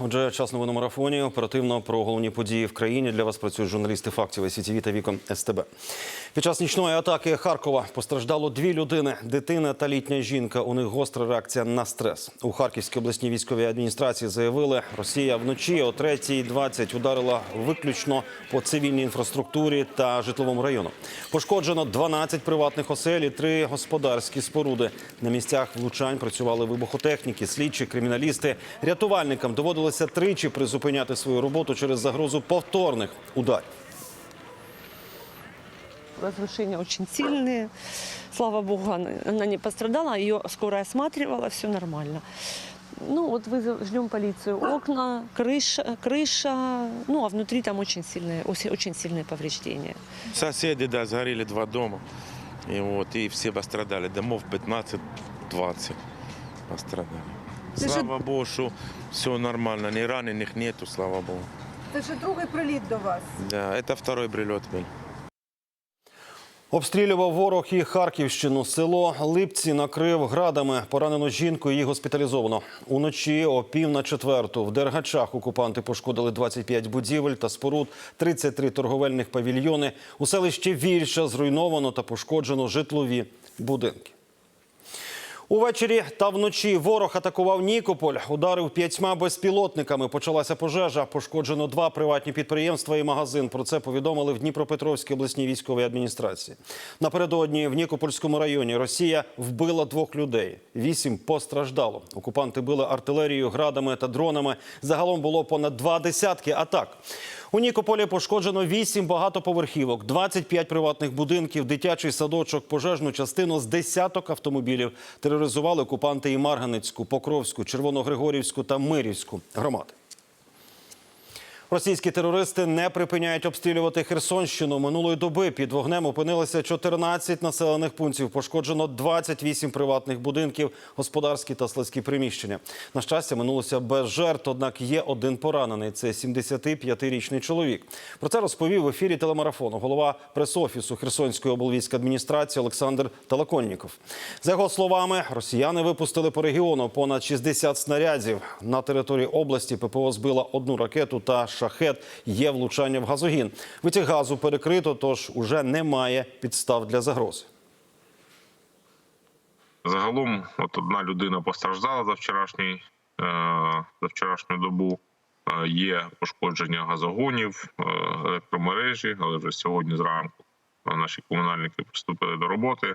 Отже, час новин у марафоні. Оперативно про головні події в країні для вас працюють журналісти фактів СІТВ та вікон СТБ. Під час нічної атаки Харкова постраждало дві людини: дитина та літня жінка. У них гостра реакція на стрес. У Харківській обласній військовій адміністрації заявили, Росія вночі о 3.20 ударила виключно по цивільній інфраструктурі та житловому району. Пошкоджено 12 приватних осель і три господарські споруди. На місцях влучань працювали вибухотехніки, слідчі, криміналісти. Рятувальникам доводилося тричі призупиняти свою роботу через загрозу повторних ударів. Разрушения очень сильные. Слава богу, она она не пострадала, ее скоро осматривала, все нормально. Ну вот вызов, ждем полицию. Окна, крыша, крыша, ну а внутри там очень сильные, очень очень сильные повреждения. Соседи, да, сгорели два дома. И вот, и все пострадали. Домов 15-20 пострадали. Це ж- Слава Богу, що все нормально, ни раненых нету, слава Богу. Це вже другий приліт до вас. Да, это второй прилет был. Обстрілював ворог і Харківщину. Село Липці накрив градами. Поранену жінку її госпіталізовано. Уночі о пів на четверту в Дергачах окупанти пошкодили 25 будівель та споруд, 33 торговельних павільйони. У селищі Вільша зруйновано та пошкоджено житлові будинки. Увечері та вночі ворог атакував Нікополь, ударив п'ятьма безпілотниками. Почалася пожежа. Пошкоджено два приватні підприємства і магазин. Про це повідомили в Дніпропетровській обласній військовій адміністрації. Напередодні в Нікопольському районі Росія вбила двох людей. Вісім постраждало. Окупанти били артилерією, градами та дронами. Загалом було понад два десятки атак. У Нікополі пошкоджено 8 багатоповерхівок, 25 приватних будинків, дитячий садочок, пожежну частину з десяток автомобілів. Тероризували окупанти і Марганицьку, Покровську, Червоногригорівську та Мирівську громади. Російські терористи не припиняють обстрілювати Херсонщину. Минулої доби під вогнем опинилися 14 населених пунктів. Пошкоджено 28 приватних будинків, господарські та складські приміщення. На щастя, минулося без жертв. Однак є один поранений. Це 75-річний чоловік. Про це розповів в ефірі телемарафону голова прес-офісу Херсонської облвійської Олександр Талаконніков. За його словами, росіяни випустили по регіону понад 60 снарядів. На території області ППО збила одну ракету та шахет. Є влучання в газогін. Витік газу перекрито, тож уже немає підстав для загрози. Загалом, от одна людина постраждала за вчорашній е, за вчорашню добу. Е, Є пошкодження газогонів, е, електромережі, але вже сьогодні зранку наші комунальники приступили до роботи,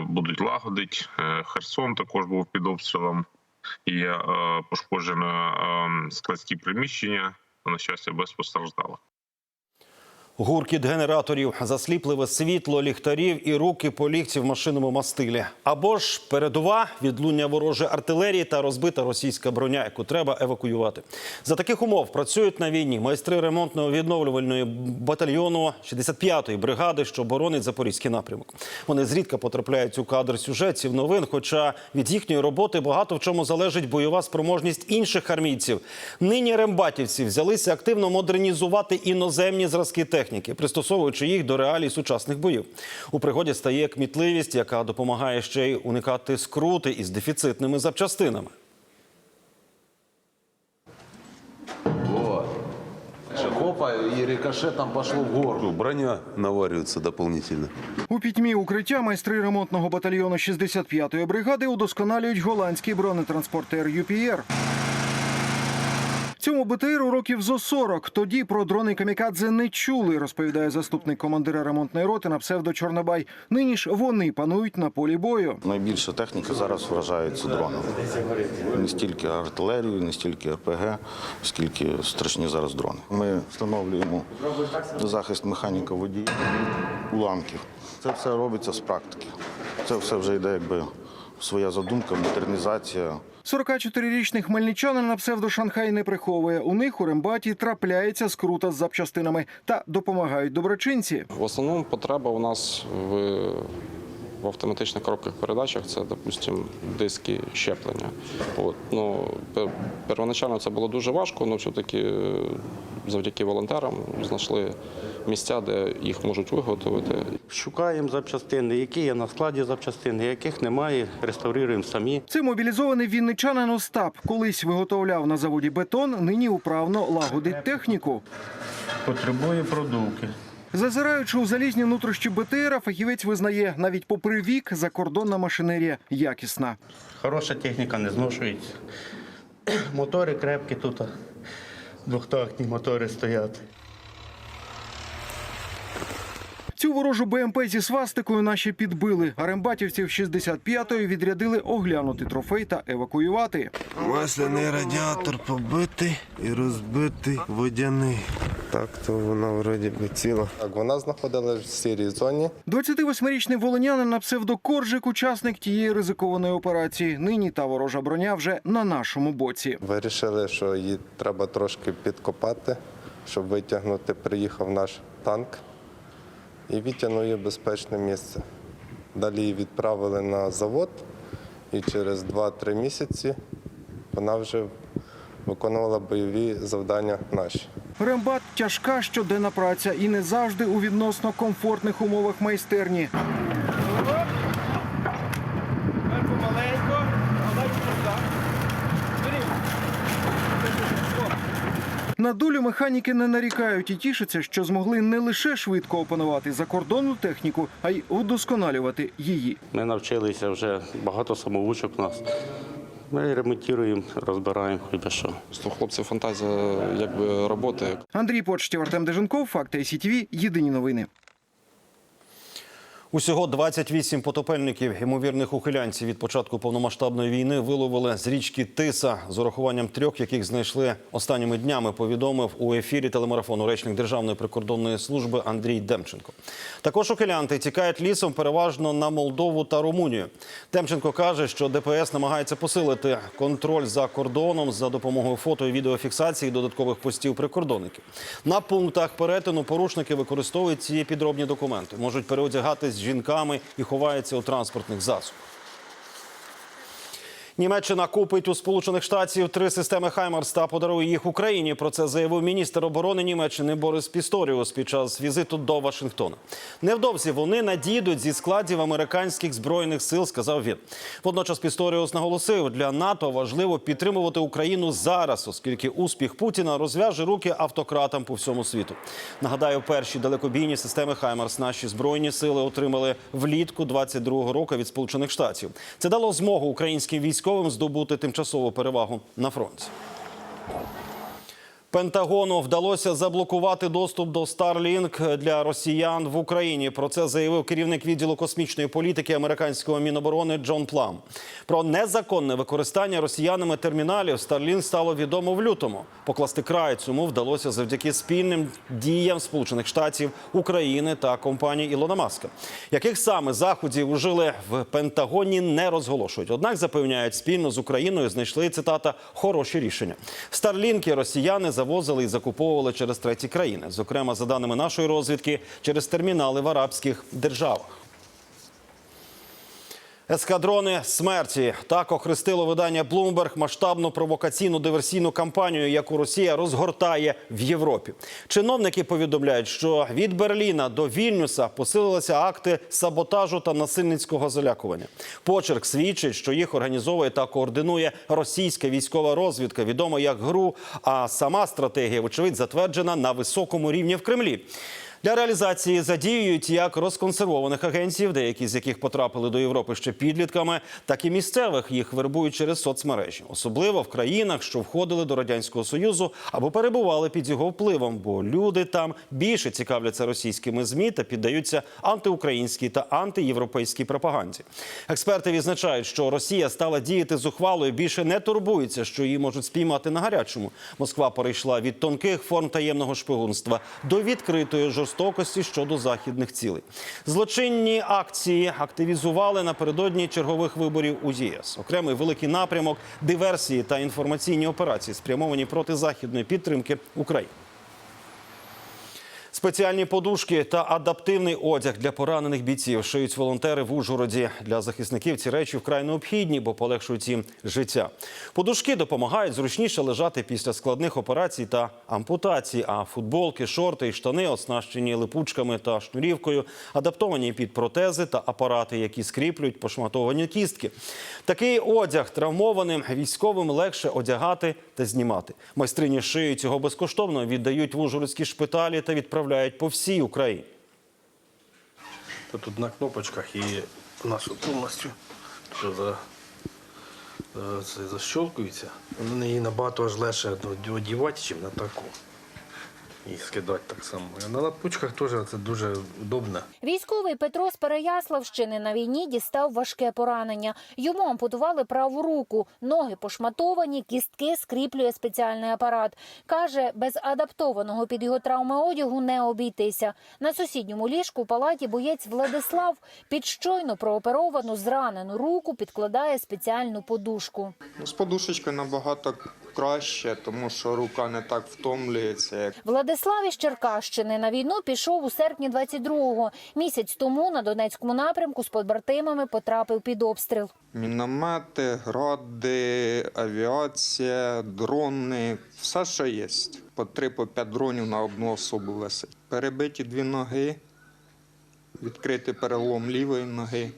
будуть лагодити. Херсон також був під обстрілом. Є пошкоджено складські приміщення. На щастя, без постраждалих. Гуркіт генераторів, засліпливе світло ліхтарів і руки полігці в машинному мастилі. Або ж передова відлуння ворожої артилерії та розбита російська броня, яку треба евакуювати. За таких умов працюють на війні майстри ремонтного відновлювальної батальйону 65-ї бригади, що боронить запорізький напрямок. Вони зрідка потрапляють у кадр сюжетів новин. Хоча від їхньої роботи багато в чому залежить бойова спроможність інших армійців. Нині рембатівці взялися активно модернізувати іноземні зразки техніки, пристосовуючи їх до реалій сучасних боїв. У пригоді стає кмітливість, яка допомагає ще й уникати скрути із дефіцитними запчастинами. Хопа, и рикошетом пошло в гору. Броня наваривается дополнительно. У пітьмі укриття майстри ремонтного батальйону 65-ї бригади удосконалюють голландський бронетранспортер UPR. Цьому БТРу років зо 40. Тоді про дрони камікадзе не чули, розповідає заступник командира ремонтної роти на псевдо Чорнобай. Нині ж вони панують на полі бою. Найбільше техніки зараз вражається дронами. Не стільки артилерію, не стільки РПГ, скільки страшні зараз дрони. Ми встановлюємо захист механіка водія, уламків. Це все робиться з практики. Це все вже йде якби своя задумка, модернізація. 44-річний хмельничанин на псевдо Шанхай не приховує. У них у рембаті трапляється скрута з запчастинами та допомагають доброчинці. В основному потреба у нас в в автоматичних коробках передачах це, допустимо, диски щеплення. От. Ну, первоначально це було дуже важко, але все-таки е, завдяки волонтерам знайшли місця, де їх можуть виготовити. Шукаємо запчастини, які є на складі запчастини, яких немає, реставруємо самі. Це мобілізований вінничанин Остап. Колись виготовляв на заводі бетон, нині управно лагодить техніку. Потребує продувки. Зазираючи у залізні внутрішні БТРа, фахівець визнає, навіть попри вік, закордонна машинерія якісна. Хороша техніка не зношується. Мотори крепкі тут. Двохтактні мотори стоять. Цю ворожу БМП зі свастикою наші підбили. А рембатівців 65-ї відрядили оглянути трофей та евакуювати. Масляний радіатор побитий і розбитий водяний. Так, то вона вроді би ціла. Так, вона знаходилась в сірій зоні. 28-річний волинянин на псевдокоржик, учасник тієї ризикованої операції. Нині та ворожа броня вже на нашому боці. Вирішили, що її треба трошки підкопати, щоб витягнути. Приїхав наш танк і відтягнув її в безпечне місце. Далі її відправили на завод, і через 2-3 місяці вона вже виконувала бойові завдання наші. Рембат тяжка щоденна праця і не завжди у відносно комфортних умовах майстерні. На долю механіки не нарікають і тішаться, що змогли не лише швидко опанувати закордонну техніку, а й удосконалювати її. Ми навчилися вже багато самоучок у нас. Ми ремонтуємо, розбираємо хіба що. Сто хлопців фантазія якби роботи. Андрій Почтів, Артем Деженков, Факти СІТВ, Єдині новини. Усього 28 потопельників ймовірних ухилянців від початку повномасштабної війни виловили з річки Тиса з урахуванням трьох, яких знайшли останніми днями. Повідомив у ефірі телемарафону речник Державної прикордонної служби Андрій Демченко. Також ухилянти тікають лісом переважно на Молдову та Румунію. Демченко каже, що ДПС намагається посилити контроль за кордоном за допомогою фото і відеофіксації додаткових постів прикордонників. На пунктах перетину порушники використовують ці підробні документи, можуть переодягатись жінками і ховається у транспортних засобах. Німеччина купить у Сполучених Штатів три системи Хаймарс та подарує їх Україні. Про це заявив міністр оборони Німеччини Борис Пісторіус під час візиту до Вашингтона. Невдовзі вони надійдуть зі складів американських збройних сил, сказав він. Водночас Пісторіус наголосив, для НАТО важливо підтримувати Україну зараз, оскільки успіх Путіна розв'яже руки автократам по всьому світу. Нагадаю, перші далекобійні системи Хаймарс наші збройні сили отримали влітку 22-го року від Сполучених Штатів. Це дало змогу українським військовим здобути тимчасову перевагу на фронті. Пентагону вдалося заблокувати доступ до Starlink для росіян в Україні. Про це заявив керівник відділу космічної політики американського міноборони Джон Плам. Про незаконне використання росіянами терміналів Starlink стало відомо в лютому. Покласти край цьому вдалося завдяки спільним діям Сполучених Штатів, України та компанії Ілона Маска. Яких саме заходів ужили в Пентагоні не розголошують. Однак запевняють, спільно з Україною знайшли цитата хороші рішення. Старлінки росіяни завозили і закуповували через треті країни, зокрема, за даними нашої розвідки, через термінали в арабських державах. Ескадрони смерті так охрестило видання Bloomberg масштабну провокаційну диверсійну кампанію, яку Росія розгортає в Європі. Чиновники повідомляють, що від Берліна до Вільнюса посилилися акти саботажу та насильницького залякування. Почерк свідчить, що їх організовує та координує російська військова розвідка, відома як ГРУ. А сама стратегія, вочевидь, затверджена на високому рівні в Кремлі. Для реалізації задіюють як розконсервованих агентів, деякі з яких потрапили до Європи ще підлітками, так і місцевих їх вербують через соцмережі, особливо в країнах, що входили до радянського союзу або перебували під його впливом, бо люди там більше цікавляться російськими змі та піддаються антиукраїнській та антиєвропейській пропаганді. Експерти відзначають, що Росія стала діяти зухвало і більше не турбується, що її можуть спіймати на гарячому. Москва перейшла від тонких форм таємного шпигунства до відкритої жорстокості щодо західних цілей. Злочинні акції активізували напередодні чергових виборів у ЄС. Окремий великий напрямок диверсії та інформаційні операції спрямовані проти західної підтримки України. Спеціальні подушки та адаптивний одяг для поранених бійців шиють волонтери в Ужгороді. Для захисників ці речі вкрай необхідні, бо полегшують їм життя. Подушки допомагають зручніше лежати після складних операцій та ампутацій. А футболки, шорти і штани оснащені липучками та шнурівкою, адаптовані під протези та апарати, які скріплюють пошматовані кістки. Такий одяг травмованим військовим легше одягати та знімати. Майстрині шиють його безкоштовно, віддають в ужгородські шпиталі та відправляють по всій Україні. Тут, на кнопочках і у нас повністю за, за, це защолкується. На неї набагато аж легше одівати, ніж на таку. І скидати так само. А на лапучках теж це дуже удобно. Військовий Петро з Переяславщини на війні дістав важке поранення. Йому ампутували праву руку, ноги пошматовані, кістки скріплює спеціальний апарат. Каже, без адаптованого під його травми одягу не обійтися. На сусідньому ліжку у палаті боєць Владислав під щойно прооперовану зранену руку підкладає спеціальну подушку. З подушечкою набагато краще, тому що рука не так втомлюється. Владислав із Черкащини на війну пішов у серпні 22-го. Місяць тому на Донецькому напрямку з побратимами потрапив під обстріл. Міномети, гради, авіація, дрони, все, що є. По три, по п'ять дронів на одну особу висить. Перебиті дві ноги, відкритий перелом лівої ноги,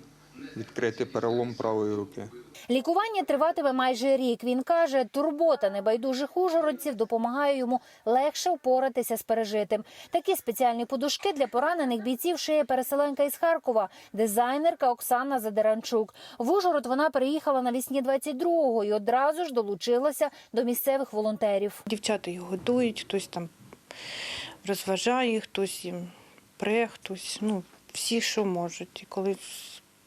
відкритий перелом правої руки. Лікування триватиме майже рік. Він каже, турбота небайдужих ужгородців допомагає йому легше впоратися з пережитим. Такі спеціальні подушки для поранених бійців шиє переселенка із Харкова, дизайнерка Оксана Задеранчук. В Ужгород вона приїхала навісні 22-го і одразу ж долучилася до місцевих волонтерів. Дівчата їх годують, хтось там розважає, хтось їм пре, хтось, ну, всі, що можуть. І коли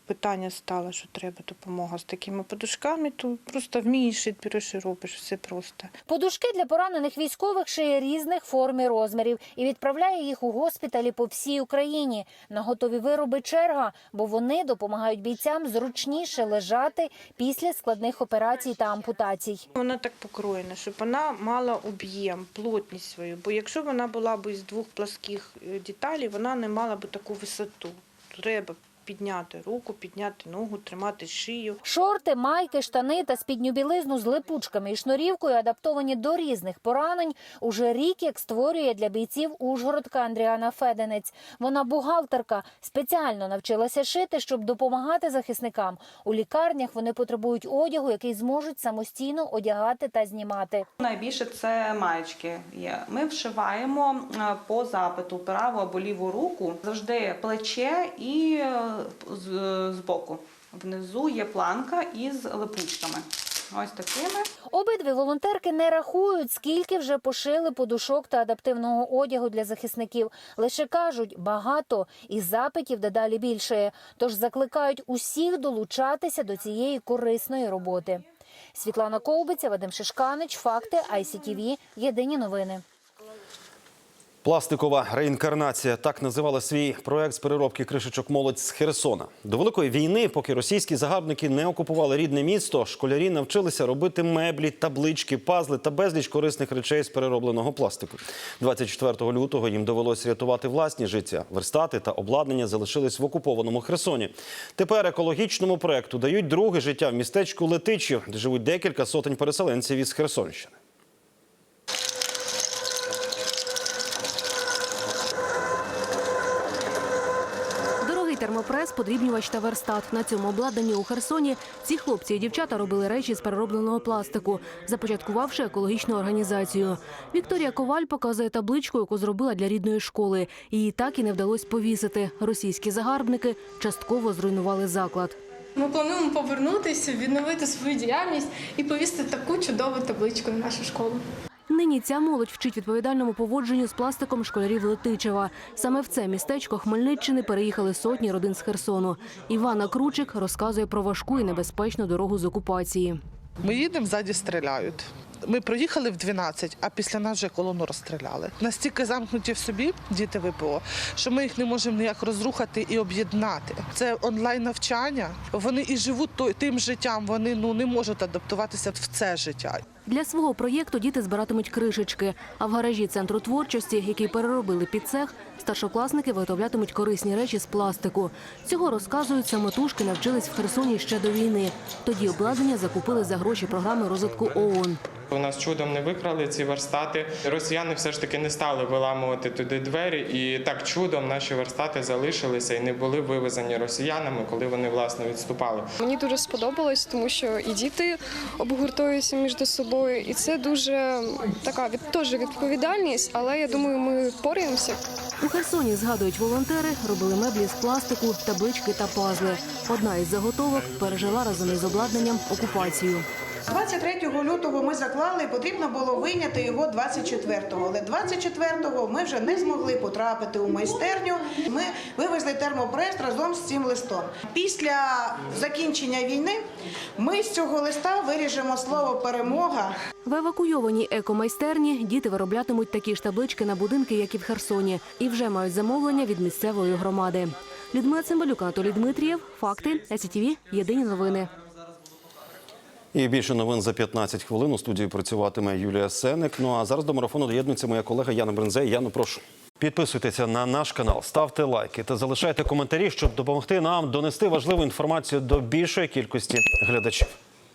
питання стало, що треба допомога з такими подушками, то просто вмієш і береш і робиш все просто. Подушки для поранених військових шиє різних форм і розмірів і відправляє їх у госпіталі по всій Україні. На готові вироби черга, бо вони допомагають бійцям зручніше лежати після складних операцій та ампутацій. Вона так покроєна, щоб вона мала об'єм, плотність свою. Бо якщо вона була б із двох пласких е, деталей, вона не мала б таку висоту. Треба підняти руку, підняти ногу, тримати шию. Шорти, майки, штани та спідню білизну з липучками і шнурівкою адаптовані до різних поранень. Уже рік як створює для бійців Ужгородка Андріана Феденець. Вона бухгалтерка, спеціально навчилася шити, щоб допомагати захисникам. У лікарнях вони потребують одягу, який зможуть самостійно одягати та знімати. Найбільше це маєчки є. Ми вшиваємо е, по запиту праву або ліву руку завжди плече і е, з- збоку. Внизу є планка із липучками. Ось такими. Обидві волонтерки не рахують, скільки вже пошили подушок та адаптивного одягу для захисників. Лише кажуть, багато і запитів дедалі більше. Тож закликають усіх долучатися до цієї корисної роботи. Світлана Ковбиця, Вадим Шишканич, факти ICTV, Єдині новини. Пластикова реінкарнація так називали свій проект з переробки кришечок молодь з Херсона. До великої війни, поки російські загарбники не окупували рідне місто, школярі навчилися робити меблі, таблички, пазли та безліч корисних речей з переробленого пластику. 24 лютого їм довелося рятувати власні життя. Верстати та обладнання залишились в окупованому Херсоні. Тепер екологічному проекту дають друге життя в містечку Летичів, де живуть декілька сотень переселенців із Херсонщини. Термопрес, подрібнювач та верстат. На цьому обладнанні у Херсоні ці хлопці і дівчата робили речі з переробленого пластику, започаткувавши екологічну організацію. Вікторія Коваль показує табличку, яку зробила для рідної школи. Її так і не вдалося повісити. Російські загарбники частково зруйнували заклад. Ми плануємо повернутися, відновити свою діяльність і повісити таку чудову табличку на нашу школу. Нині ця молодь вчить відповідальному поводженню з пластиком школярів Летичева. Саме в це містечко Хмельниччини переїхали сотні родин з Херсону. Івана Кручик розказує про важку і небезпечну дорогу з окупації. Ми їдемо, ззаді стріляють. Ми проїхали в 12, а після нас вже колону розстріляли. Настільки замкнуті в собі діти ВПО, що ми їх не можемо ніяк розрухати і об'єднати. Це онлайн навчання. Вони і живуть тим життям. Вони ну не можуть адаптуватися в це життя. Для свого проєкту діти збиратимуть кришечки. А в гаражі центру творчості, який переробили під цех, старшокласники виготовлятимуть корисні речі з пластику. Цього розказують, самотужки навчились в Херсоні ще до війни. Тоді обладнання закупили за гроші програми розвитку ООН. У нас чудом не викрали ці верстати. Росіяни все ж таки не стали виламувати туди двері, і так чудом наші верстати залишилися і не були вивезені росіянами, коли вони власне відступали. Мені дуже сподобалось, тому що і діти обгуртуються між собою, і це дуже така від теж відповідальність, але я думаю, ми впораємося. У Херсоні, згадують волонтери, робили меблі з пластику, таблички та пазли. Одна із заготовок пережила разом із обладнанням окупацію. 23 лютого ми заклали, потрібно було вийняти його 24-го. Але 24-го ми вже не змогли потрапити у майстерню. Ми вивезли термопрес разом з цим листом. Після закінчення війни ми з цього листа виріжемо слово перемога. В евакуйованій екомайстерні діти вироблятимуть такі ж таблички на будинки, як і в Херсоні, і вже мають замовлення від місцевої громади. Людмила Цимбалюк, Анатолій Дмитрієв. Факти. СІТВ. Єдині новини. І більше новин за 15 хвилин у студії працюватиме Юлія Сеник. Ну а зараз до марафону доєднується моя колега Яна Брензей. Яну, прошу. Підписуйтеся на наш канал, ставте лайки та залишайте коментарі, щоб допомогти нам донести важливу інформацію до більшої кількості глядачів.